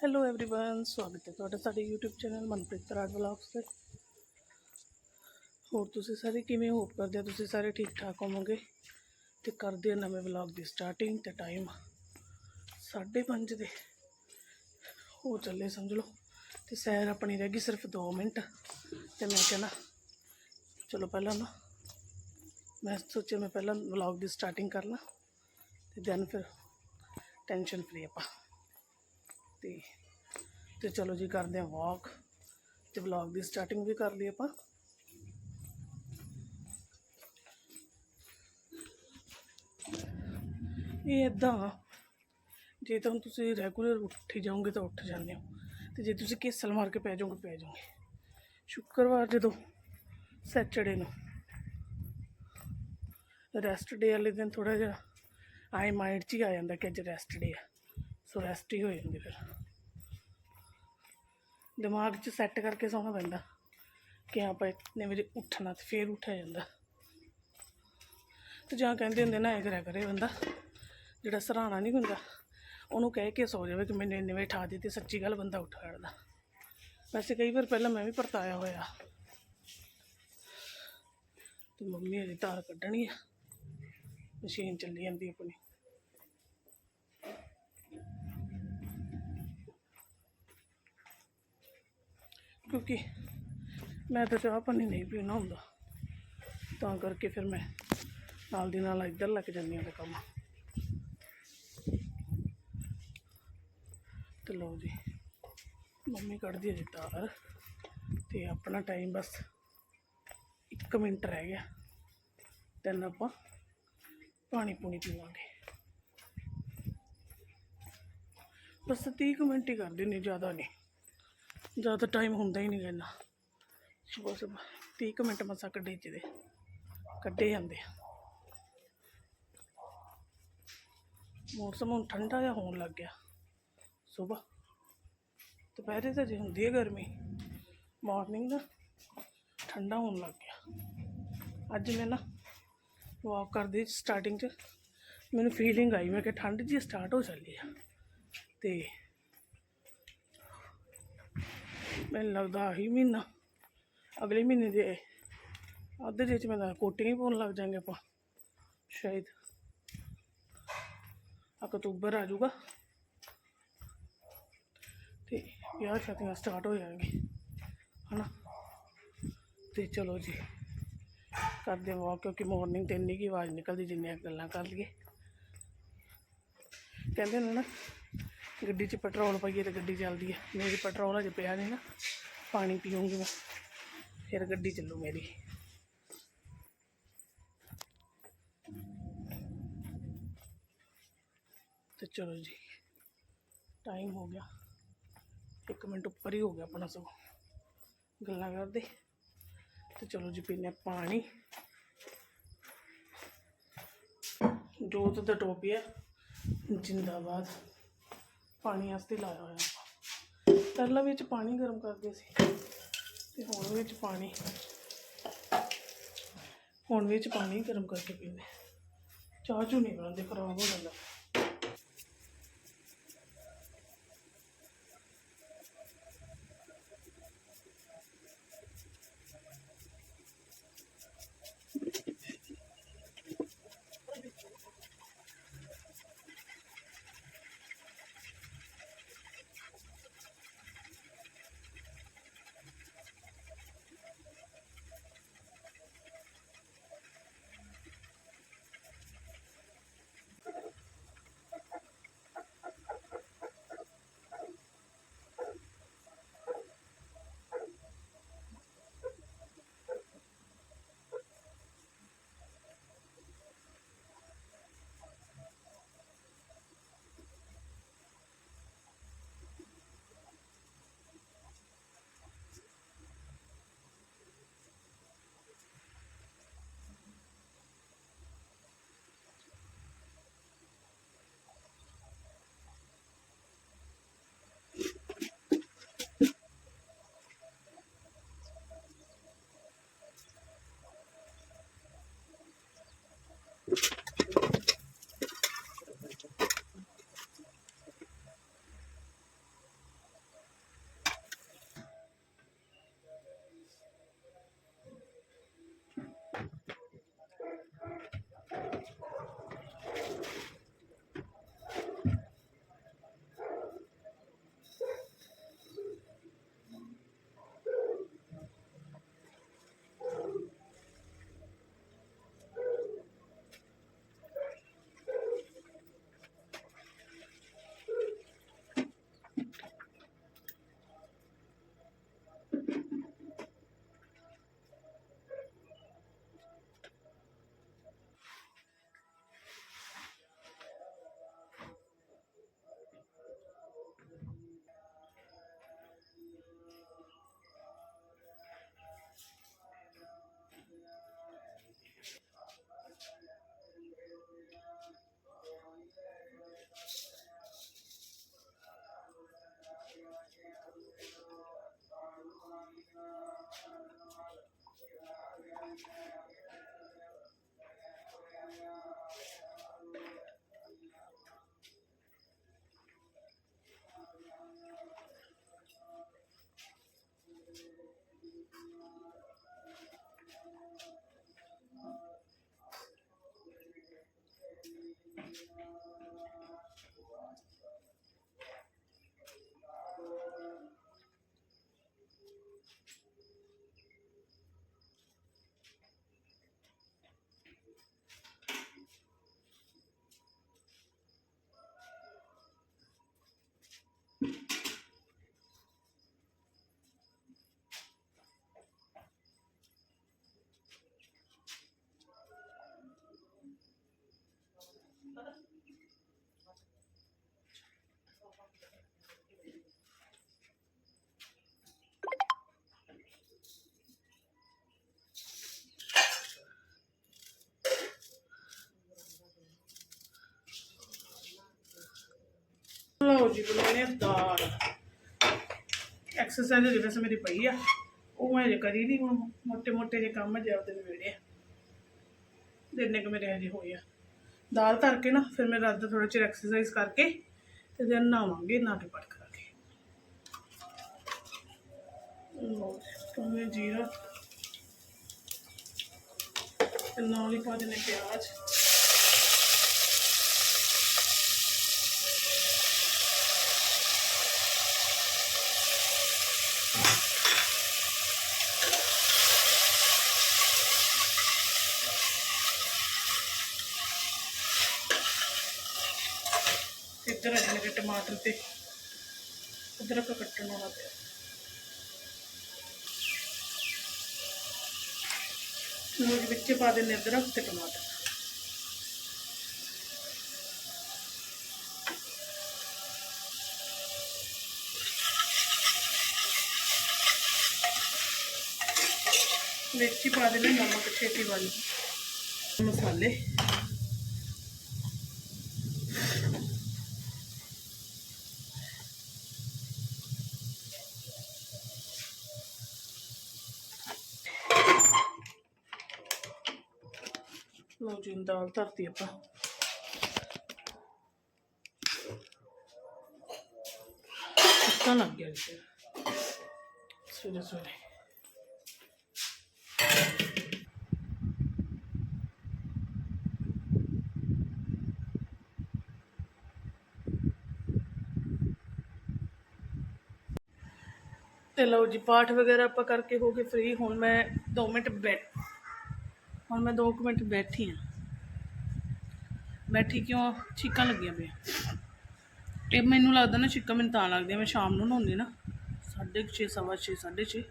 Hello everyone ਸਵਾਗਤ ਹੈ ਤੁਹਾਡਾ ਸਾਡੇ YouTube channel Manpreet Tarar vlogs ਤੇ ਹੋਰ ਤੁਸੀਂ ਸਾਰੇ ਕਿਵੇਂ ਹੋਪ ਕਰਦੇ ਹੋ ਤੁਸੀਂ ਸਾਰੇ ਠੀਕ ਠਾਕ ਹੋਵੋਗੇ ਤੇ ਕਰਦੇ ਹਾਂ ਨਵੇਂ ਵਲੌਗ ਦੀ ਸਟਾਰਟਿੰਗ ਤੇ ਟਾਈਮ 5:30 ਦੇ ਹੋ ਚੱਲੇ ਸਮਝ ਲਓ ਤੇ ਸੈਰ ਆਪਣੀ ਰਹਿ ਗਈ ਸਿਰਫ 2 ਮਿੰਟ ਤੇ ਮੈਂ ਕਹਿੰਦਾ ਚਲੋ ਪਹਿਲਾਂ ਨਾ ਮੈਂ ਸੋਚਿਆ ਮੈਂ ਪਹਿਲਾਂ ਵਲੌਗ ਦੀ ਸਟਾਰਟਿੰਗ ਕਰ ਲਾਂ ਤੇ ਦੈਨ ਫਿਰ ਟੈਨਸ਼ਨ ਫਰੀ ਆਪਾਂ ਤੇ ਤੇ ਚਲੋ ਜੀ ਕਰਦੇ ਹਾਂ ਵਾਕ ਤੇ ਵਲੌਗ ਦੀ ਸਟਾਰਟਿੰਗ ਵੀ ਕਰ ਲਈ ਆਪਾਂ। ਇਹ ਇਦਾਂ ਜੇ ਤਾਂ ਹੁਣ ਤੁਸੀਂ ਰੈਗੂਲਰ ਉੱਠ ਹੀ ਜਾਓਗੇ ਤਾਂ ਉੱਠ ਜਾਂਦੇ ਹੋ, ਤੇ ਜੇ ਤੁਸੀਂ ਕੇਸਲ ਮਾਰ ਕੇ ਪੈ ਜਾਓਗੇ ਪੈ ਜਾਓਗੇ। ਸ਼ੁੱਕਰਵਾਰ ਜਦੋਂ ਸੈਚਰਡੇ ਨੂੰ ਰੈਸਟ ਡੇ ਵਾਲੇ ਦਿਨ ਥੋੜਾ ਜਿਹਾ ਆਈ ਮਾਈਂਡ 'ਚ ਹੀ ਆ ਜਾਂਦਾ ਕਿ ਅੱਜ ਰੈਸਟ ਡੇ ਆ। ਸੋ ਰੈਸਟ ਹੀ ਹੋ ਜਾਂਦੀ ਫਿਰ। ਦਿਮਾਗ 'ਚ ਸੈੱਟ ਕਰਕੇ ਸੌਣਾ ਪੈਂਦਾ ਕਿ ਹਾਂ ਭਾਈ ਇਤਨੇ ਵਜੇ ਉੱਠਣਾ ਤੇ ਫੇਰ ਉੱਠਿਆ ਜਾਂਦਾ। ਤੇ ਜਾਂ ਕਹਿੰਦੇ ਹੁੰਦੇ ਨਾ ਐ ਕਰਿਆ ਕਰੇ ਬੰਦਾ, ਜਿਹੜਾ ਸਰਾਣਾ ਨਹੀਂ ਹੁੰਦਾ, ਉਹਨੂੰ ਕਹਿ ਕੇ ਸੌ ਜਾਵੇ ਕਿ ਮੈਨੂੰ ਇੰਨੇ ਵਜੇ ਠਾ ਦੇ ਤੇ ਸੱਚੀ ਗੱਲ ਬੰਦਾ ਉੱਠ ਖੜਦਾ। ਵੈਸੇ ਕਈ ਵਾਰ ਪਹਿਲਾਂ ਮੈਂ ਵੀ ਪਰਤਾਇਆ ਹੋਇਆ। ਤੇ ਮੰਮੀ ਅਜੇ ਧਾਰ ਕੱਢਣੀ ਆ। ਮਸ਼ੀਨ ਚੱਲੀ ਜਾਂਦੀ ਆਪਣੀ। ਕਿਉਂਕਿ ਮੈਂ ਤਾਂ ਚਾਹ ਪਾਣੀ ਨਹੀਂ ਪੀਣਾ ਹੁੰਦਾ। ਤਾਂ ਕਰਕੇ ਫਿਰ ਮੈਂ ਨਾਲ ਦੀ ਨਾਲ ਇੱਧਰ ਲੱਗ ਜਾਂਦੀ ਹਾਂ ਤੇ ਕੰਮ। ਤੇ ਲਓ ਜੀ, ਮੰਮੀ ਕੱਢਦੀ ਹੈ ਜੀ ਤਾਰ ਤੇ ਆਪਣਾ ਟਾਈਮ ਬਸ 1 ਮਿੰਟ ਰਹਿ ਗਿਆ। ਤੈਨੂੰ ਆਪਾਂ ਪਾਣੀ ਪੂਣੀ ਪੀਵਾਂਗੇ। ਬਸ 30 ਕੁ ਮਿੰਟ ਹੀ ਕਰਦੇ ਨਹੀਂ ਜ਼ਿਆਦਾ ਨਹੀਂ। ਜ਼ਿਆਦਾ ਟਾਈਮ ਹੁੰਦਾ ਹੀ ਨਹੀਂ ਇੰਨਾ। ਸੁਬਹ ਸੁਬਹ 30 ਕੁ ਮਿੰਟ ਮਸਾਂ ਕੱਢੇ ਜਿਹਦੇ। ਕੱਢੇ ਜਾਂਦੇ ਆ। ਮੌਸਮ ਹੁਣ ਠੰਡਾ ਜਿਹਾ ਹੋਣ ਲੱਗ ਗਿਆ। ਸੁਬਹ ਦੁਪਹਿਰੇ ਤਾਂ ਜੇ ਹੁੰਦੀ ਹੈ ਗਰਮੀ। ਮਾਰਨਿੰਗ ਦਾ ਠੰਡਾ ਹੋਣ ਲੱਗ ਗਿਆ। ਅੱਜ ਮੈਂ ਨਾ ਵਾਕ ਕਰਦੀ ਸਟਾਰਟਿੰਗ 'ਚ। ਮੈਨੂੰ ਫੀਲਿੰਗ ਆਈ। ਮੈਂ ਕਿ ਠੰਡ ਜੀ ਸਟਾਰਟ ਹੋ ਚੱਲੀ ਆ। ਤੇ ਮੈਨੂੰ ਲੱਗਦਾ ਆਹੀ ਮਹੀਨਾ। ਅਗਲੇ ਮਹੀਨੇ ਦੇ ਅੱਧੇ ਜਿਹੇ ਚ ਮੈਂ ਤਾਂ ਕੋਟੀਆਂ ਹੀ ਪਾਉਣ ਲੱਗ ਜਾਾਂਗੇ ਆਪਾਂ, ਸ਼ਾਇਦ। ਅਕਤੂਬਰ ਆ ਜਾਊਗਾ। ਤੇ ਵਿਆਹ ਸ਼ਾਦੀਆਂ ਸਟਾਰਟ ਹੋ ਜਾਣਗੇ ਹਨਾ? ਤੇ ਚਲੋ ਜੀ, ਕਰਦੇ ਹਾਂ ਕਿਉਂਕਿ ਮਾਰਨਿੰਗ ਤੇ ਇੰਨੀ ਕੀ ਆਵਾਜ਼ ਨਿਕਲਦੀ ਜਿੰਨੀਆਂ ਗੱਲਾਂ ਕਰ ਲਈਏ। ਕਹਿੰਦੇ ਨੇ ਨਾ ਗੱਡੀ 'ਚ ਪੈਟਰੋਲ ਪਾਈਏ ਤੇ ਗੱਡੀ ਚੱਲਦੀ ਹੈ ਮੇਰੀ ਪੈਟਰੋਲ ਅਜੇ ਪਿਆ ਨਹੀਂ ਨਾ। ਪਾਣੀ ਪੀਉਂਗੀ ਮੈਂ। ਫਿਰ ਗੱਡੀ ਚੱਲੂ ਮੇਰੀ। ਤੇ ਚਲੋ ਜੀ ਟਾਈਮ ਹੋ ਗਿਆ। ਇੱਕ ਮਿੰਟ ਉੱਪਰ ਹੀ ਹੋ ਗਿਆ ਆਪਣਾ ਸਗੋਂ। ਗੱਲਾਂ ਕਰਦੇ। ਤੇ ਚਲੋ ਜੀ ਪੀਨੇ ਪਾਣੀ। ਜੋਤ ਦਾ ਟੋਪੀਆ ਜਿੰਦਾਬਾਦ। ਪਾਣੀ ਵਾਸਤੇ ਲਾਇਆ ਹੋਇਆ। ਆਪਾਂ ਪਹਿਲਾਂ ਵਿੱਚ ਪਾਣੀ ਗਰਮ ਕਰਦੇ ਸੀ ਤੇ ਹੁਣ ਵਿੱਚ ਪਾਣੀ। ਹੁਣ ਵਿੱਚ ਪਾਣੀ ਗਰਮ ਕਰਕੇ ਪੀਂਦੇ। ਚਾਹ ਚੂ ਨਹੀਂ ਬਣਾਉਂਦੇ, ਖਰਾਬ ਹੋ ਜਾਂਦਾ। ਜੀ ਬਣਾਉਣੇ ਦਾਲ। ਐਕਸਰਸਾਈਜ਼ ਜਿਹੜੀ ਵੈਸੇ ਮੇਰੀ ਪਈ ਆ। ਉਹ ਮੈਂ ਹਜੇ ਕਰੀ ਨਹੀਂ ਹੁਣ। ਮੋਟੇ ਮੋਟੇ ਜੇ ਕੰਮ ਜੇ ਆਪਦੇ ਨਵੇੜੇ ਆ। ਦਿਨੇ ਕੁ ਮੇਰੇ ਹਜੇ ਹੋਏ ਆ। ਦਾਲ ਧਰ ਕੇ ਨਾ, ਫਿਰ ਮੈਂ ਰਾਤ ਦਾ ਥੋੜਾ ਚਿਰ ਐਕਸਰਸਾਈਜ਼ ਕਰਕੇ ਤੇ ਦਿਨ ਨਹਾਵਾਂਗੇ ਨਾ ਕੇ ਪੜ ਕਰਾਂਗੇ। ਲੋ ਜੀਰਾ। ਨਾਲ ਹੀ ਪਾ ਦੇਣੇ ਪਿਆਜ਼। ਇੱਧਰ ਆ ਜਿਹੜੇ ਟਮਾਟਰ ਤੇ ਅਦਰਕ ਕੱਟਣ ਵਾਲਾ ਪਿਆ। ਨੂੰ ਵਿੱਚ ਪਾ ਦੇਣੇ ਅਦਰਕ ਤੇ ਟਮਾਟਰ। ਵਿੱਚ ਹੀ ਪਾ ਦੇਣੇ ਨਮਕ ਛੇਤੀ ਵਾਲੀ। ਮਸਾਲੇ। ਲਓ ਦਾਲ ਧਰਤੀ ਆਪਾਂ ਕਿੱਦਾਂ ਲੱਗ ਗਿਆ ਜੀ ਸਵੇਰੇ ਸਵੇਰੇ ਤੇ ਲਓ ਜੀ, ਪਾਠ ਵਗੈਰਾ ਆਪਾਂ ਕਰਕੇ ਹੋ ਗਏ ਫ੍ਰੀ ਹੁਣ ਮੈਂ 2 ਮਿੰਟ ਬੈਠ ਹੁਣ ਮੈਂ 2 ਮਿੰਟ ਬੈਠੀ ਹਾਂ ਬੈਠੀ ਕਿਉਂ? ਛਿੱਕਾਂ ਲੱਗੀਆਂ ਪਈਆਂ। ਇਹ ਮੈਨੂੰ ਲੱਗਦਾ ਨਾ ਛਿੱਕਾਂ ਮੈਨੂੰ ਤਾਂ ਲੱਗਦੀਆਂ, ਮੈਂ ਸ਼ਾਮ ਨੂੰ ਨਹਾਉਂਦੀ ਨਾ 6:30 ਸਵਾ 6 6:30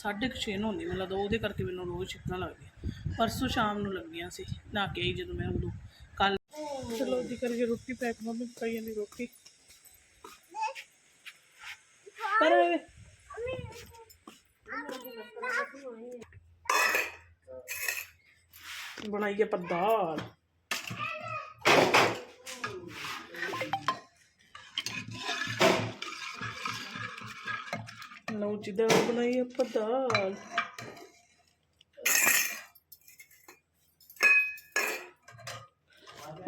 6:30 ਨਹਾਉਂਦੀ, ਮੈਨੂੰ ਲੱਗਦਾ ਉਹਦੇ ਕਰਕੇ ਮੈਨੂੰ ਰੋਜ਼ ਛਿੱਕਾਂ ਲੱਗਦੀਆਂ। ਪਰਸੋਂ ਸ਼ਾਮ ਨੂੰ ਲੱਗੀਆਂ ਸੀ, ਨਹਾ ਕੇ ਆਈ ਜਦੋਂ ਮੈਂ ਉਦੋਂ। ਕੱਲ ਚਲੋ ਜੀ, ਕਰੀਏ ਰੋਟੀ, ਪੈਕ ਮੰਮੀ ਪਕਾਈ ਜਾਂਦੀ ਰੋਟੀ। ਪਰ ਬਣਾਈ ਆਪਾਂ ਦਾਲ ਲਓ ਜੀ ਦਾਲ ਬਣਾਈ ਆਪਾਂ ਦਾਲ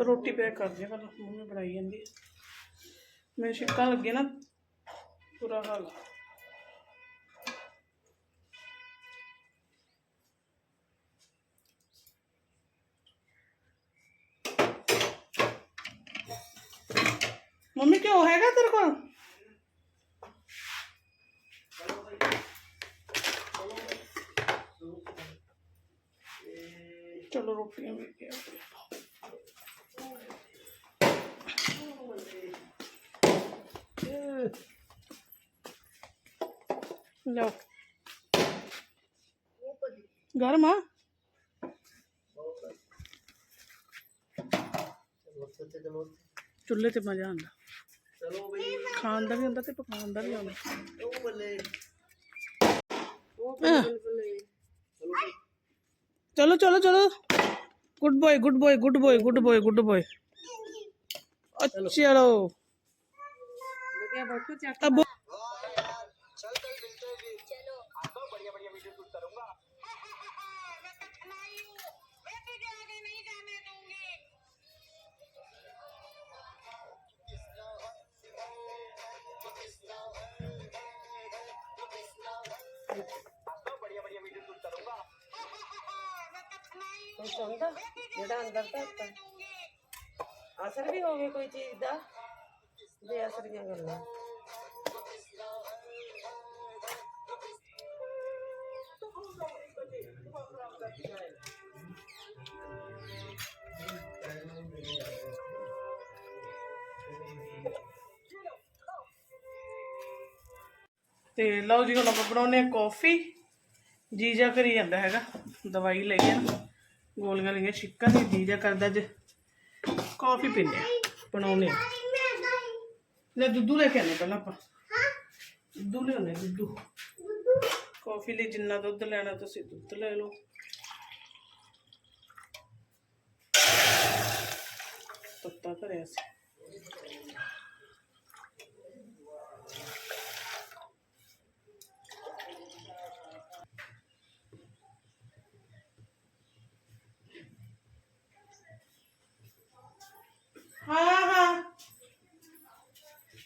ਰੋਟੀ ਪੈਕ ਕਰ ਦਿਆ ਪਹਿਲਾਂ ਮੰਮੀ ਬਣਾਈ ਜਾਂਦੀ ਹੈ ਮੇਰੇ ਛਿੱਕਾਂ ਲੱਗੇ ਨਾ ਬੁਰਾ ਹਾਲ ਆ। ਮੰਮੀ ਕਿਉਂ ਹੈਗਾ ਤੇਰੇ ਕੋਲ ਚਲੋ ਰੋਟੀਆਂ ਵੀ ਕੇ ਲਓ। ਗਰਮ ਆ? ਚੁੱਲ੍ਹੇ ਤੇ ਮਜ਼ਾ ਆਉਂਦਾ। ਚਲੋ ਬਈ ਖਾਣ ਦਾ ਵੀ ਹੁੰਦਾ ਤੇ ਪਕਾਉਣ ਦਾ ਵੀ ਆਉਂਦਾ। ਉਹ ਬੱਲੇ। ਚਲੋ চলো চলো চলো good boy good boy good boy good boy good boy চলো अब Thank you. ਕੋਈ ਸੁਣਦਾ ਜਿਹੜਾ ਅੰਦਰ ਧਰਤਾ। ਅਸਰ ਵੀ ਹੋਵੇ ਕੋਈ ਚੀਜ਼ ਦਾ ਬੇਅਸਰ ਗੱਲਾਂ। ਤੇ ਲਓ ਜੀ, ਹੁਣ ਆਪਾਂ ਬਣਾਉਨੇ ਆ ਕਾਫੀ ਜੀਜਾ ਕਰੀ ਜਾਂਦਾ ਹੈਗਾ, ਦਵਾਈ ਲਈ ਆ। ਗੋਲੀਆਂ ਲਈਆਂ, ਛਿੱਕਾਂ ਦੀ ਜੀਜਾ ਕਰਦਾ ਅੱਜ। ਕਾਫੀ ਪੀਂਦੇ ਆ ਬਣਾਉਨੇ ਆ। ਲੈ ਦੁੱਧੂ ਲੈ ਕੇ ਆਨੇ ਪਹਿਲਾਂ ਆਪਾਂ। ਦੁੱਧੂ ਲਿਆਉਣੇ ਦੁੱਧੂ। ਕਾਫੀ ਲਈ ਜਿੰਨਾ ਦੁੱਧ ਲੈਣਾ, ਤੁਸੀਂ ਦੁੱਧ ਲੈ ਲਓ। ਤੱਤਾ ਕਰਿਆ ਸੀ।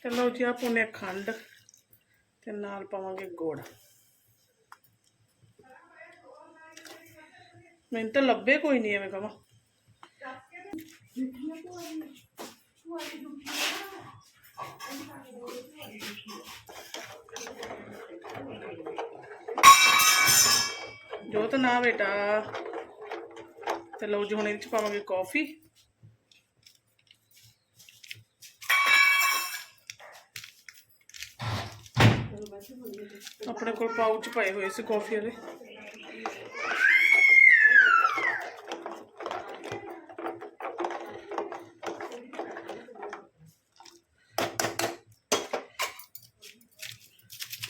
ਚਲੋ ਜੀ ਆ ਪੁਨੇ ਖੰਡ ਤੇ ਨਾਲ ਪਾਵਾਂਗੇ ਗੁੜ। ਮੈਨੂੰ ਤਾਂ ਲੱਭੇ ਕੋਈ ਨਹੀਂ ਐਵੇਂ ਕਹਾਂ ਜੋਤ ਨਾ ਬੇਟਾ। ਤੇ ਲਓ ਜੀ, ਹੁਣ ਇਹਦੇ ਚ ਪਾਵਾਂਗੇ ਕਾਫੀ। ਆਪਣੇ ਕੋਲ ਪਾਊਚ ਪਏ ਹੋਏ ਸੀ ਕਾਫੀ ਵਾਲੇ।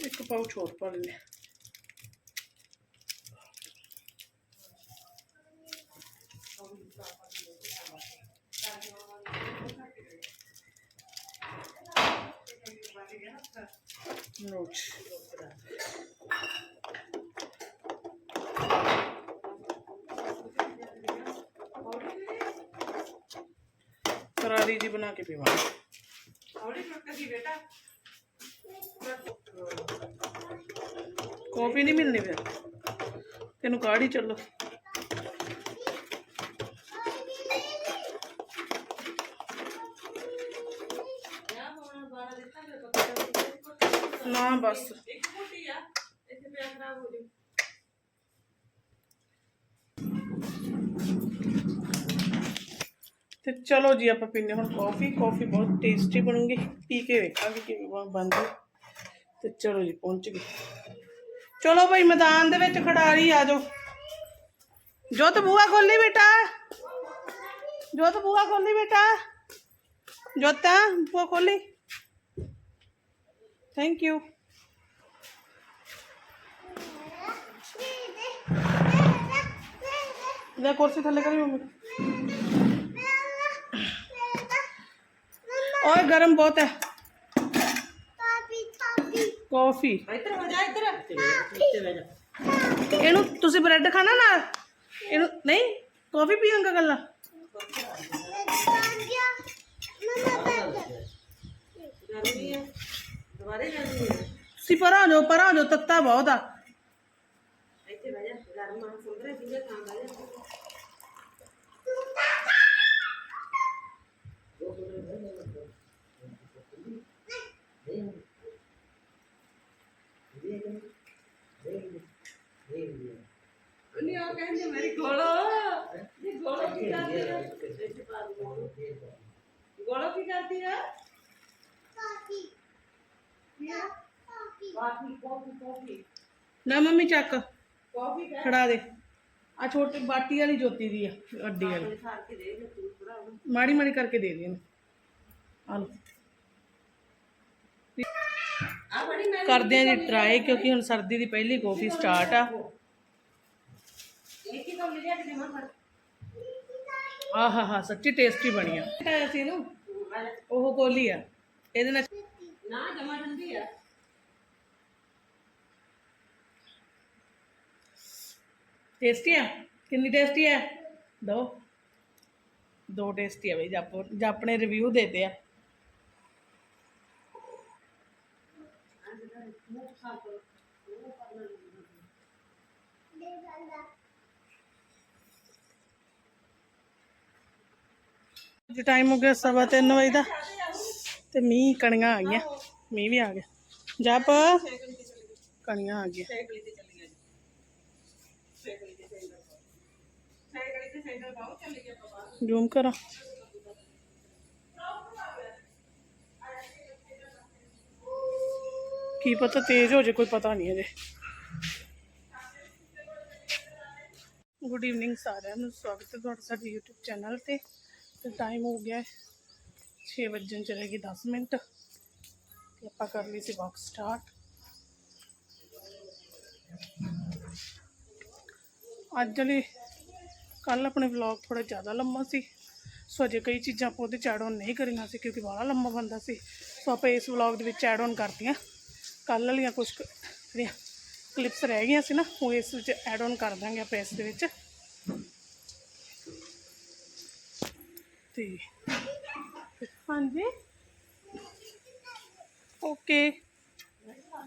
ਇੱਕ ਪਾਊਚ ਹੋਰ ਪਾ ਲੈਂਦੇ ਹਾਂ। ਲਓ ਜੀ ਬਣਾ ਕੇ ਪੀਵਾਂਗੇ। ਕਾਫੀ ਨਹੀਂ ਮਿਲਣੀ ਫਿਰ। ਤੈਨੂੰ ਕਾੜੀ ਚੱਲੋ। ਨਾ ਬਸ। ਇੱਕ ਮੋਟੀ ਆ ਇੱਥੇ ਪਿਆ ਖਰਾਬ ਤੇ ਚਲੋ ਜੀ ਆਪਾਂ ਪੀਨੇ ਹੁਣ ਕਾਫੀ ਕਾਫੀ ਬਹੁਤ ਟੇਸਟੀ ਬਣੂਗੀ। ਪੀ ਕੇ ਵੇਖਾਂਗੇ ਕਿਵੇਂ ਬਣ- ਬਣਦੀ ਤੇ ਚਲੋ ਜੀ, ਪਹੁੰਚ ਗਏ। ਚਲੋ ਭਾਈ, ਮੈਦਾਨ ਦੇ ਵਿੱਚ ਖਿਡਾਰੀ ਆ ਜਾਓ। ਜੋਤ ਬੂਆ ਖੋਲੀ ਬੇਟਾ। ਜੋਤ ਬੂਆ ਖੋਲੀ ਬੇਟਾ। ਜੋਤਾ ਬੂਆ ਖੋਲੀ। ਥੈਂਕ ਯੂ ਲੈ ਕੁਰਸੀ ਥੱਲੇ ਕਰੀ ਮੰਮੀ। ਓਏ ਗਰਮ ਬਹੁਤ ਹੈ ਕਾਫੀ ਇੱਧਰ ਹੋ ਜਾ ਇੱਧਰ ਇਹਨੂੰ ਤੁਸੀਂ ਬ੍ਰੈਡ ਖਾਣਾ ਨਾਲ ਇਹਨੂੰ ਨਹੀਂ ਕਾਫੀ ਪੀਵਾਂਗਾ ਗੱਲਾਂ ਗਰਮੀ ਆ ਦੁਬਾਰੇ ਗਰਮੀ ਆ ਤੁਸੀਂ ਪਰਾਂ ਹੋ ਜਾਓ ਪਰਾਂ ਹੋ ਜਾਓ ਤੱਤਾ ਬਹੁਤ ਆ ਇੱਥੇ ਬਹਿ ਜਾ ਗਰਮ ਆ ਸੁੰਦਰੇ ਪੀਲੇ ਖਾਂ ਬਹਿ ਜਾ ਉਹ ਕਹਿੰਦੇ ਮੇਰੀ ਗੋਲੋ ਇਹ ਗੋਲੋ ਕੀ ਕਰਦੀ ਹੈ ਇੱਥੇ ਪਾ ਦੇ ਗੋਲੋ ਗੋਲੋ ਕੀ ਕਰਦੀ ਹੈ ਕਾਫੀ। ਕਾਫੀ। ਕਾਫੀ ਨਾ ਮੰਮੀ ਚੱਕ। ਕਾਫੀ ਖੜਾ ਦੇ। ਆ ਛੋਟੀ ਬਾਟੀ ਵਾਲੀ ਜੋਤੀ ਦੀ ਆ ਅੱਡੀ ਵਾਲੀ। ਮਾੜੀ ਮਾੜੀ ਕਰਕੇ ਦੇ ਦੇ ਇਹਨੂੰ। ਆ ਲਓ। ਆ ਬੜੀ ਮੈਂ ਕਰਦੇ ਆ ਜੀ ਟਰਾਈ ਕਿਉਂਕਿ ਹੁਣ ਸਰਦੀ ਦੀ ਪਹਿਲੀ ਕਾਫੀ ਸਟਾਰਟ ਆ। ਇੱਕ ਹੀ ਹਾ ਸੱਚੀ ਟੇਸਟੀ ਬਣੀ ਆ। ਆਇਆ ਸੀ ਇਹਨੂੰ? ਉਹ ਕੋਲੀ ਆ। ਇਹਦੇ ਨਾਲ ਨਾ ਜਮਾ ਠੰਡੀ ਆ। ਟੇਸਟੀ ਆ? ਕਿੰਨੀ ਟੇਸਟੀ ਆ? ਦੋ। ਦੋ ਟੇਸਟੀ ਆ ਬਈ ਜਾਪੋ ਜਾਂ ਆਪਣੇ ਰਿਵਿਊ ਦੇਤੇ ਆ। ਅੱਜ ਟਾਈਮ ਹੋ ਗਿਆ ਸਵਾ ਤਿੰਨ ਵਜੇ ਦਾ ਤੇ ਮੀਂਹ ਕਣੀਆਂ ਆ ਗਈਆਂ, ਮੀਂਹ ਵੀ ਆ ਗਿਆ। ਜਪ ਕਣੀਆਂ ਆ ਗਈਆਂ। ਜ਼ੂਮ ਕਰਾਂ। ਕੀ ਪਤਾ ਤੇਜ਼ ਹੋ ਜੇ, ਕੋਈ ਪਤਾ ਨਹੀਂ ਅਜੇ ਗੁੱਡ ਈਵਨਿੰਗ ਸਾਰਿਆਂ ਨੂੰ। ਸਵਾਗਤ ਹੈ ਤੁਹਾਡਾ ਸਾਡੇ YouTube ਚੈਨਲ ਤੇ। ਤੇ ਟਾਈਮ ਹੋ ਗਿਆ 6 ਵਜਣ ਚਲੇਗੀ 10 ਮਿੰਟ। ਤੇ ਆਪਾਂ ਕਰ ਲਈ ਸੀ ਵਾਕ ਸਟਾਰਟ ਅੱਜ ਲਈ ਕੱਲ ਆਪਣੇ ਵਲੌਗ ਥੋੜਾ ਜ਼ਿਆਦਾ ਲੰਮਾ ਸੀ। ਸੋ ਅਜੇ ਕਈ ਚੀਜ਼ਾਂ ਆਪਾਂ ਉਹਦੇ ਚ ਐਡ ਔਨ ਨਹੀਂ ਕਰੀਆਂ ਸੀ ਕਿਉਂਕਿ ਬਾਹਲਾ ਲੰਮਾ ਬੰਦਾ ਸੀ। ਸੋ ਆਪਾਂ ਇਸ ਵਲੌਗ ਦੇ ਵਿੱਚ ਐਡ ਔਨ ਕਰਤੀਆਂ। ਕੱਲ ਵਾਲੀਆਂ ਕੁਝ ਜਿਹੜੀਆਂ ਕਲਿੱਪਸ ਰਹਿ ਗਈਆਂ ਸੀ ਨਾ, ਉਹ ਇਸ ਵਿੱਚ ਐਡ ਔਨ ਕਰ ਦਾਂਗੇ ਆਪਾਂ ਇਸ ਦੇ ਵਿੱਚ। ਤੇ ਹਾਂਜੀ। ਓਕੇ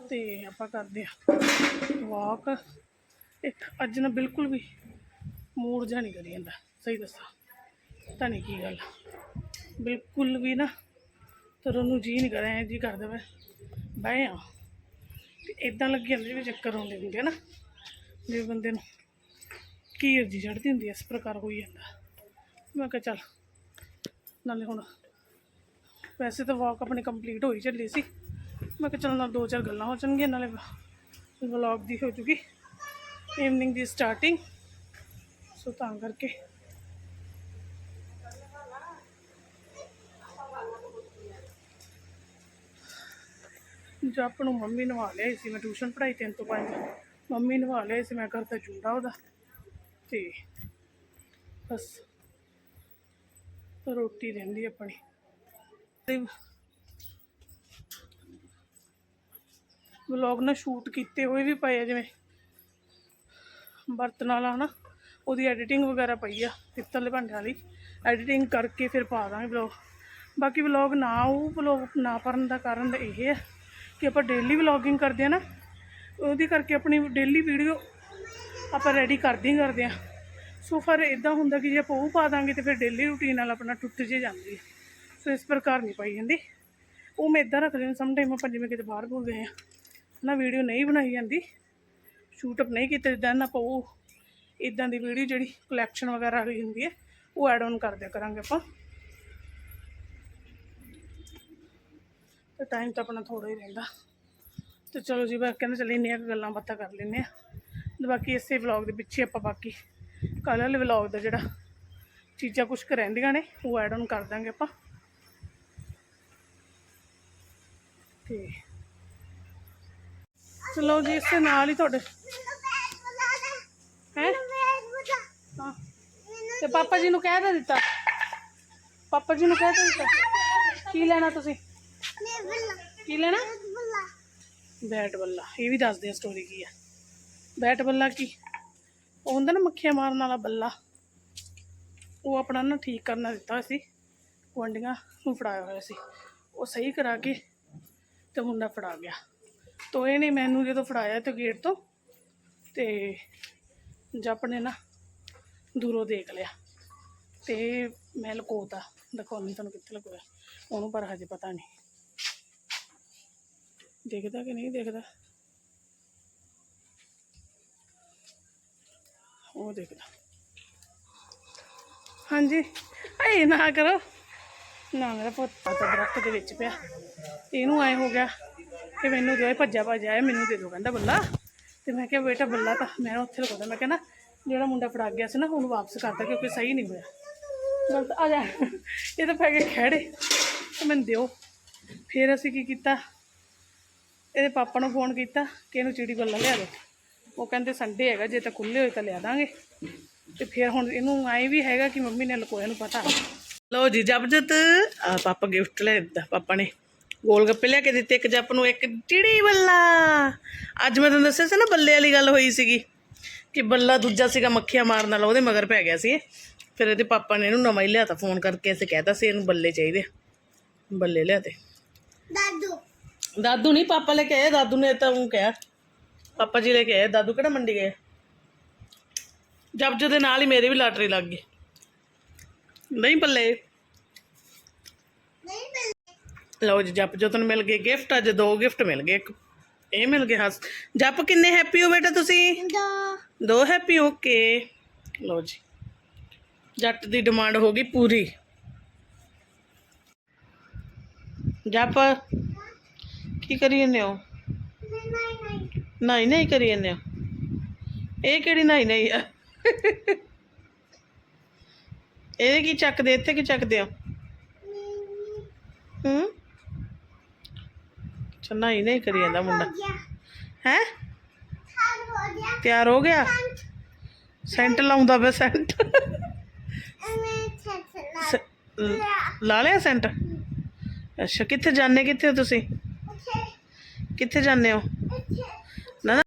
ਤੇ ਆਪਾਂ ਕਰਦੇ ਆ ਵਾਕ ਇੱਕ ਅੱਜ ਨਾ ਬਿਲਕੁਲ ਵੀ ਮੂਡ ਜਿਹਾ ਨਹੀਂ ਕਰੀ ਜਾਂਦਾ, ਸਹੀ ਦੱਸਾਂ। ਤਾਂ ਨਹੀਂ ਕੀ ਗੱਲ ਬਿਲਕੁਲ ਵੀ ਨਾ ਤੁਰਨ ਨੂੰ ਜੀ ਨਹੀਂ ਕਰਿਆ ਜੀ ਕਰਦਾ ਮੈਂ। ਬਹਿ ਆ। ਤੇ ਇਦਾਂ ਲੱਗੀ ਜਾਂਦੀ ਵੀ ਚੱਕਰ ਆਉਂਦੇ ਹੁੰਦੇ ਆ ਨਾ ਜੇ ਬੰਦੇ ਨੂੰ ਕੀ ਅਰਜੀ ਚੜ੍ਹਦੀ ਹੁੰਦੀ ਇਸ ਪ੍ਰਕਾਰ ਹੋਈ ਜਾਂਦਾ। ਮੈਂ ਕਿਹਾ ਚੱਲ ਨਾਲੇ ਹੁਣ ਵੈਸੇ ਤਾਂ ਵਾਕ ਆਪਣੀ ਕੰਪਲੀਟ ਹੋਈ ਚੱਲੀ ਸੀ। ਮੈਂ ਕਿਹਾ ਚੱਲ ਨਾਲ ਦੋ ਚਾਰ ਗੱਲਾਂ ਹੋ ਜਾਣਗੀਆਂ, ਨਾਲੇ ਵਲੌਗ ਦੀ ਹੋ ਜੂਗੀ। ਈਵਨਿੰਗ ਦੀ ਸਟਾਰਟਿੰਗ ਸੋ ਤਾਂ ਕਰਕੇ। ਜੱਪ ਨੂੰ ਮੰਮੀ ਨਵਾ ਲਿਆ ਸੀ, ਮੈਂ ਟਿਊਸ਼ਨ ਪੜ੍ਹਾਈ ਤਿੰਨ ਤੋਂ ਪੰਜ। ਮੰਮੀ ਨਵਾ ਲਿਆ ਸੀ, ਮੈਂ ਘਰ ਕਰਤਾ ਜੂੜਾ ਉਹਦਾ। ਤੇ ਬਸ। ਰੋਟੀ ਰਹਿੰਦੀ ਆਪਣੀ। ਤੇ ਵਲੌਗ ਨਾ ਸ਼ੂਟ ਕੀਤੇ ਹੋਏ ਵੀ ਪਏ ਆ, ਜਿਵੇਂ ਬਰਤਨ ਵਾਲਾ ਹਨਾ। ਉਹਦੀ ਐਡੀਟਿੰਗ ਵਗੈਰਾ ਪਈ ਆ ਪਿੱਤਲ ਭਾਂਡਿਆਂ ਵਾਲੀ। ਐਡੀਟਿੰਗ ਕਰਕੇ ਫਿਰ ਪਾ ਦਾਂਗੇ ਵਲੌਗ। ਬਾਕੀ ਵਲੌਗ ਨਾ ਉਹ ਵਲੌਗ ਨਾ ਕਰਨ ਦਾ ਕਾਰਨ ਇਹ ਹੈ ਕਿ ਆਪਾਂ ਡੇਲੀ ਵਲੌਗਿੰਗ ਕਰਦੇ ਆ ਨਾ, ਉਹਦੀ ਕਰਕੇ ਆਪਣੀ ਡੇਲੀ ਵੀਡੀਓ ਆਪਾਂ ਰੈਡੀ ਕਰਦੇ ਹੀ ਕਰਦੇ ਆ। ਸੋ ਫਿਰ ਇਦਾਂ ਹੁੰਦਾ ਕਿ ਜੇ ਆਪਾਂ ਉਹ ਪਾ ਦਾਂਗੇ ਤੇ ਫਿਰ ਡੇਲੀ ਰੂਟੀਨ ਨਾਲ ਆਪਣਾ ਟੁੱਟ ਜੇ ਜਾਂਦੀ ਹੈ। ਸੋ ਇਸ ਪ੍ਰਕਾਰ ਨਹੀਂ ਪਾਈ ਜਾਂਦੀ। ਉਹ ਮੈਂ ਇਦਾਂ ਰੱਖ ਹਾਂ ਸਮ ਟਾਈਮ ਆਪਾਂ ਜਿਵੇਂ ਕਿਤੇ ਬਾਹਰ ਬੋਲ ਗਏ ਆ ਨਾ ਵੀਡੀਓ ਨਹੀਂ ਬਣਾਈ ਜਾਂਦੀ। ਸ਼ੂਟ ਅਪ ਨਹੀਂ ਕੀਤੇ ਦੈਨ ਆਪਾਂ ਉਹ ਇਦਾਂ ਦੀ ਵੀਡੀਓ ਜਿਹੜੀ ਕਲੈਕਸ਼ਨ ਵਗੈਰਾ ਵਾਲੀ ਹੁੰਦੀ ਹੈ, ਉਹ ਐਡ ਆਨ ਕਰ ਦਿਆ ਕਰਾਂਗੇ ਆਪਾਂ। ਤੇ ਟਾਈਮ ਤਾਂ ਆਪਣਾ ਥੋੜਾ ਹੀ ਰਹਿੰਦਾ। ਤੇ ਚਲੋ ਜੀ, ਬਸ ਕਹਿੰਦੇ ਚੱਲ ਇੰਨੀਆਂ ਕੁ ਗੱਲਾਂ ਬਾਤਾਂ ਕਰ ਲੈਂਦੇ ਆ ਤੇ ਬਾਕੀ ਇਸੇ ਵਲੌਗ ਦੇ ਪਿੱਛੇ ਆਪਾਂ ਬਾਕੀ ਕੱਲ੍ਹ ਵਾਲੇ ਵਲੌਗ ਦਾ ਜਿਹੜਾ ਚੀਜ਼ਾਂ ਕੁਝ ਕੁ ਰਹਿੰਦੀਆਂ ਨੇ, ਉਹ ਐਡ ਆਨ ਕਰ ਦਾਂਗੇ ਆਪਾਂ। ਤੇ ਚਲੋ ਜੀ, ਇਸ ਦੇ ਨਾਲ ਹੀ ਤੁਹਾਡੇ ਹੈ? ਹਾਂ। ਤੇ ਪਾਪਾ ਜੀ ਨੂੰ ਕਹਿ ਦੇ ਦਿੱਤਾ। ਪਾਪਾ ਜੀ ਨੂੰ ਕਹਿ ਦੇ ਦਿੱਤਾ। ਕੀ ਲੈਣਾ ਤੁਸੀਂ? ਕੀ ਲੈਣਾ? ਬੈਟ ਬੱਲਾ। ਇਹ ਵੀ ਦੱਸਦੇ ਆ ਸਟੋਰੀ ਕੀ ਆ। ਬੈਟ ਬੱਲਾ ਕੀ? ਉਹ ਹੁੰਦਾ ਨਾ ਮੱਖੀਆਂ ਮਾਰਨ ਵਾਲਾ ਬੱਲਾ। ਉਹ ਆਪਣਾ ਨਾ ਠੀਕ ਕਰਨਾ ਦਿੱਤਾ ਸੀ। ਗੁਆਂਢੀਆਂ ਨੂੰ ਫੜਾਇਆ ਹੋਇਆ ਸੀ। ਉਹ ਸਹੀ ਕਰਾ ਕੇ ਤੇ ਮੁੰਡਾ ਫੜਾ ਗਿਆ। ਤੋ ਇਹਨੇ ਮੈਨੂੰ ਜਦੋਂ ਫੜਾਇਆ ਤੇ ਗੇਟ ਤੋਂ ਤੇ ਜੱਪ ਨੇ ਨਾ ਦੂਰੋਂ ਦੇਖ ਲਿਆ। ਤੇ ਮੈਂ ਲਕੋਤਾ। ਦਿਖਾਉਣੀ ਤੁਹਾਨੂੰ ਕਿੱਥੇ ਲਕੋਇਆ। ਉਹਨੂੰ ਪਰ ਹਜੇ ਪਤਾ ਨਹੀਂ। ਦੇਖਦਾ ਕਿ ਨਹੀਂ ਦੇਖਦਾ। ਉਹ ਦੇਖਦਾ ਹਾਂਜੀ। ਐ ਨਾ ਕਰੋ। ਨਾ ਮੇਰਾ ਪੁੱਤ ਤਾਂ ਦਰਖਤ ਦੇ ਵਿੱਚ ਪਿਆ। ਇਹਨੂੰ ਐ ਹੋ ਗਿਆ ਕਿ ਮੈਨੂੰ ਦਿਓ ਇਹ ਭੱਜਾ ਭੱਜਾ ਆਇਆ ਮੈਨੂੰ ਦੇ ਦਿਓ ਕਹਿੰਦਾ ਬੱਲਾ। ਤੇ ਮੈਂ ਕਿਹਾ, ਬੇਟਾ ਬੱਲਾ ਤਾਂ ਮੈਂ ਉੱਥੇ ਲਗਾਉਂਦਾ ਮੈਂ ਕਹਿੰਦਾ ਜਿਹੜਾ ਮੁੰਡਾ ਫੜਾ ਗਿਆ ਸੀ ਨਾ, ਉਹਨੂੰ ਵਾਪਸ ਕਰਤਾ ਕਿਉਂਕਿ ਸਹੀ ਨਹੀਂ ਹੋਇਆ। ਗਲਤ ਆ ਜਾ। ਇਹ ਤਾਂ ਪੈ ਗਏ ਖੜੇ ਤੇ ਮੈਨੂੰ ਦਿਓ। ਫਿਰ ਅਸੀਂ ਕੀ ਕੀਤਾ? ਇਹਦੇ ਪਾਪਾ ਨੂੰ ਫੋਨ ਕੀਤਾ ਕਿ ਇਹਨੂੰ ਚਿੜੀ ਬੱਲਾ ਲਿਆ ਦਿਓ ਉਹ ਕਹਿੰਦੇ ਸੰਡੇ ਹੈਗਾ ਜੇ ਤਾਂ ਖੁੱਲੇ ਹੋਏ ਤਾਂ ਲਿਆ ਦਾਂਗੇ। ਤੇ ਫਿਰ ਹੁਣ ਇਹਨੂੰ ਆਏ ਵੀ ਹੈਗਾ ਕਿ ਮੰਮੀ ਨੇ ਲਕੋਇਆ ਨੂੰ ਪਤਾ। ਲਓ ਜੀ ਜਬਜਤ ਆ ਪਾਪਾ ਗਿਫਟ ਲੈ ਦਿੱਤਾ ਪਾਪਾ ਨੇ। ਗੋਲ ਗੱਪੇ ਲਿਆ ਕੇ ਦਿੱਤੇ ਇੱਕ ਜੱਪ ਨੂੰ ਇੱਕ ਚਿੜੀ ਬੱਲਾ। ਅੱਜ ਮੈਂ ਤੁਹਾਨੂੰ ਦੱਸਿਆ ਸੀ ਨਾ ਬੱਲੇ ਵਾਲੀ ਗੱਲ ਹੋਈ ਸੀਗੀ ਕਿ ਬੱਲਾ ਦੂਜਾ ਸੀਗਾ ਮੱਖੀਆਂ ਮਾਰਨ ਵਾਲਾ ਉਹਦੇ ਮਗਰ ਪੈ ਗਿਆ ਸੀ। ਫਿਰ ਇਹਦੇ ਪਾਪਾ ਨੇ ਇਹਨੂੰ ਨਵਾਂ ਹੀ ਲਿਆਤਾ ਫੋਨ ਕਰਕੇ ਅਸੀਂ ਕਹਿਤਾ ਸੀ ਇਹਨੂੰ ਬੱਲੇ ਚਾਹੀਦੇ ਆ। ਬੱਲੇ ਲਿਆਤੇ ਦਾਦੂ। ਦਾਦੂ ਨਹੀਂ ਪਾਪਾ ਲੈ ਕੇ ਆਏ ਦਾਦੂ ਨੇ ਤਾਂ ਉਹ ਕਿਹਾ। ਪਾਪਾ ਜੀ ਲੈ ਕੇ ਆਏ ਦਾਦੂ ਕਿਹੜਾ ਮੰਡੀ ਗਏ? ਜਬਜੋ ਦੇ ਨਾਲ ਹੀ ਮੇਰੇ ਵੀ ਲਾਟਰੀ ਲੱਗ ਗਈ। ਨਹੀਂ ਬੱਲੇ। ਨਹੀਂ ਮਿਲ ਲਓ ਜੀ ਜਪ ਜੋਤਨ ਮਿਲ ਗਏ ਗਿਫਟ ਅੱਜ ਦੋ ਗਿਫਟ ਮਿਲ ਗਏ ਇੱਕ ਇਹ ਮਿਲ ਗਏ ਹੱਸ। ਜਪ ਕਿੰਨੇ ਹੈਪੀ ਹੋ ਬੇਟਾ ਤੁਸੀਂ? ਦੋ। ਦੋ ਹੈਪੀ ਓਕੇ ਲਓ ਜੀ ਜੱਟ ਦੀ ਡਿਮਾਂਡ ਹੋ ਗਈ ਪੂਰੀ। ਜਪ ਕੀ ਕਰੀ ਜਾਂਦੇ ਹੋ? ਨਹੀਂ ਨਹੀਂ ਨਹੀਂ ਨਹੀਂ ਕਰੀ ਜਾਂਦੇ ਹੋ ਇਹ ਕਿਹੜੀ ਨਹੀਂ ਨਹੀਂ ਆ ਇਹਦੇ ਕੀ ਚੱਕਦੇ ਇੱਥੇ ਕੀ ਚੱਕਦੇ ਹੋ ਹੂੰ ਚੰਨਾ ਨਹੀਂ ਨਹੀਂ ਕਰੀ ਜਾਂਦਾ ਮੁੰਡਾ ਗਿਆ ਹੈ ਖਾਣ ਹੋ ਗਿਆ ਤਿਆਰ ਹੋ ਗਿਆ ਸੈਂਟ ਲਾਉਂਦਾ ਪਿਆ ਸੈਂਟ ਮੈਂ ਛੱਤ ਲਾ ਸ- ਲ- ਲਾ ਲਿਆ ਸੈਂਟ ਅੱਛਾ ਕਿੱਥੇ ਜਾਂਦੇ ਕਿੱਥੇ ਹੋ ਤੁਸੀਂ ਉੱਥੇ ਕਿੱਥੇ ਜਾਂਦੇ ਹੋ ਇੱਥੇ